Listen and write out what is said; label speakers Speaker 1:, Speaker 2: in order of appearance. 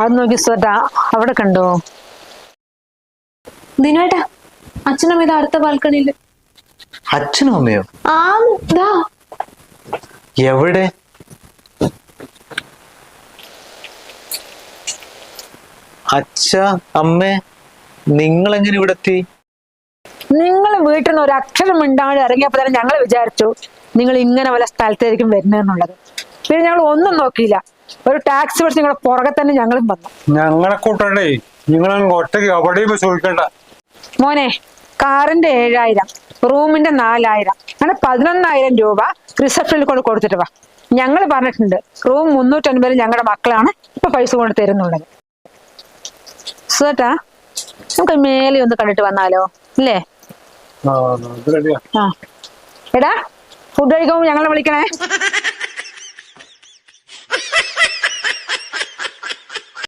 Speaker 1: അത് നോക്കി സുധ അവിടെ കണ്ടോ?
Speaker 2: ദിനുവേട്ടാ അച്ഛനും ഇത് അടുത്ത ബാൽക്കണിയിൽ.
Speaker 3: അച്ഛനും അമ്മയോ?
Speaker 2: ആ ദാ.
Speaker 3: എവിടെ? അച്ഛ അമ്മ നിങ്ങൾ എങ്ങനെ ഇവിടെ എത്തി?
Speaker 1: നിങ്ങൾ വീട്ടിൽ നിന്ന് ഒരു അക്ഷരം ഉണ്ടാകാതെ ഇറങ്ങിയപ്പോ തന്നെ ഞങ്ങൾ വിചാരിച്ചു നിങ്ങൾ ഇങ്ങനെ വല്ല സ്ഥലത്തായിരിക്കും വരുന്നതെന്നുള്ളത് പിന്നെ ഞങ്ങൾ ഒന്നും നോക്കിയില്ല. ഒരു ടാക്സി പിടിച്ച് നിങ്ങളെ പുറകെ തന്നെ ഞങ്ങളും വന്നു.
Speaker 4: ഞങ്ങളെ കൂട്ടണ്ടേ? നിങ്ങൾ ഒറ്റയ്ക്ക് എവിടെയും ചോദിക്കണ്ട.
Speaker 1: മോനെ കാറിന്റെ ഏഴായിരം റൂമിന്റെ നാലായിരം അങ്ങനെ പതിനൊന്നായിരം രൂപ റിസപ്ഷനിൽ കൊണ്ട് കൊടുത്തിട്ട് വാ. ഞങ്ങൾ പറഞ്ഞിട്ടുണ്ട് റൂം മുന്നൂറ്റൻപത് ഞങ്ങളുടെ മക്കളാണ് ഇപ്പൊ പൈസ കൊണ്ട് തരുന്നുള്ളത്. സുധട്ടാ നമുക്ക് മേലെ ഒന്ന് കണ്ടിട്ട് വന്നാലോ? ആ എടാ ഫുഡ് കഴിക്കുമ്പോൾ ഞങ്ങളെ വിളിക്കണേ.